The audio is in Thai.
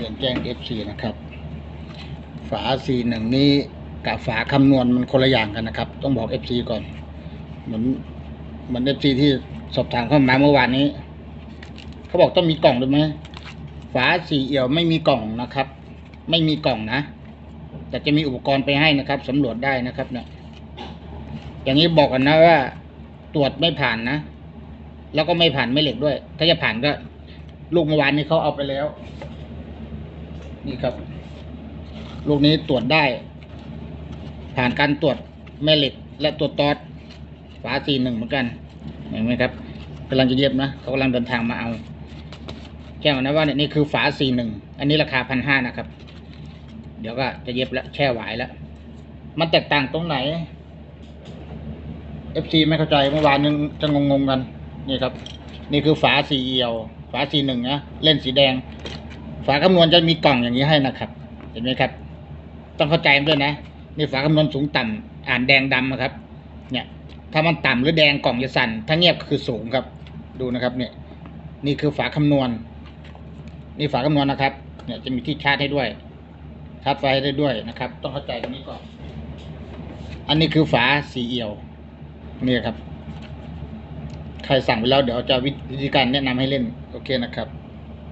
เรียนแจ้ง FC นะครับ ฝา C1 นี้กับฝาคำนวณมันคนละอย่างกันนะครับ ต้องบอก FC ก่อนเหมือนเหมือน FC ที่สอบถามเข้ามาเมื่อวานนี้ เขาบอกต้องมีกล่องด้วยไหมฝาสีเอี่ยวไม่มีกล่องนะครับ ไม่มีกล่องนะ แต่จะมีอุปกรณ์ไปให้นะครับสำรวจได้นะครับ เนี่ย อย่างนี้บอกกันนะว่า ตรวจไม่ผ่านนะ แล้วก็ไม่ผ่านไม่เหล็กด้วย ถ้าจะผ่านก็ ลูกเมื่อวานนี้เขาเอาไปแล้ว นี่ครับ ลูกนี้ตรวจได้ ผ่านการตรวจแม่เหล็ก และตรวตอดฝาสีหนึ่งเหมือนกันเห็นไหมครับกำลังจะเย็บนะเขากำลังเดินทางมาเอาแจ้งก่อนะว่าเนี่ยนี่คือฝาสี่หนึ่งอันนี้ราคาพันห้านะครับ เดี๋ยวก็จะเย็บแล้วแช่หวายแล้ว มันแตกต่างตรงไหน FC ไม่เข้าใจเมื่อวานยังจะงงๆกัน นี่ครับ นี่คือฝาสีเอียว ฝาสีหนึ่งนะเล่นสีแดง ฝาคำนวณจะมีกล่องอย่างนี้ให้นะครับ เห็นไหมครับ ต้องเข้าใจด้วยนะนี่ฝาคำนวณสูงต่ำอ่านแดงดำนะครับ เนี่ย ถ้ามันต่ำหรือแดงกล่องจะสั่น ถ้าเงียบก็คือสูงครับ ดูนะครับ เนี่ย นี่คือฝาคำนวณ นี่ฝาคำนวณนะครับ เนี่ยจะมีที่ชาร์จให้ด้วย ชาร์จไฟให้ได้ด้วยนะครับ ต้องเข้าใจตรงนี้ก่อน อันนี้คือฝาสีเอียวนี่ครับ ใครสั่งไปแล้วเดี๋ยวจะวิธีการแนะนำให้เล่น โอเคนะครับ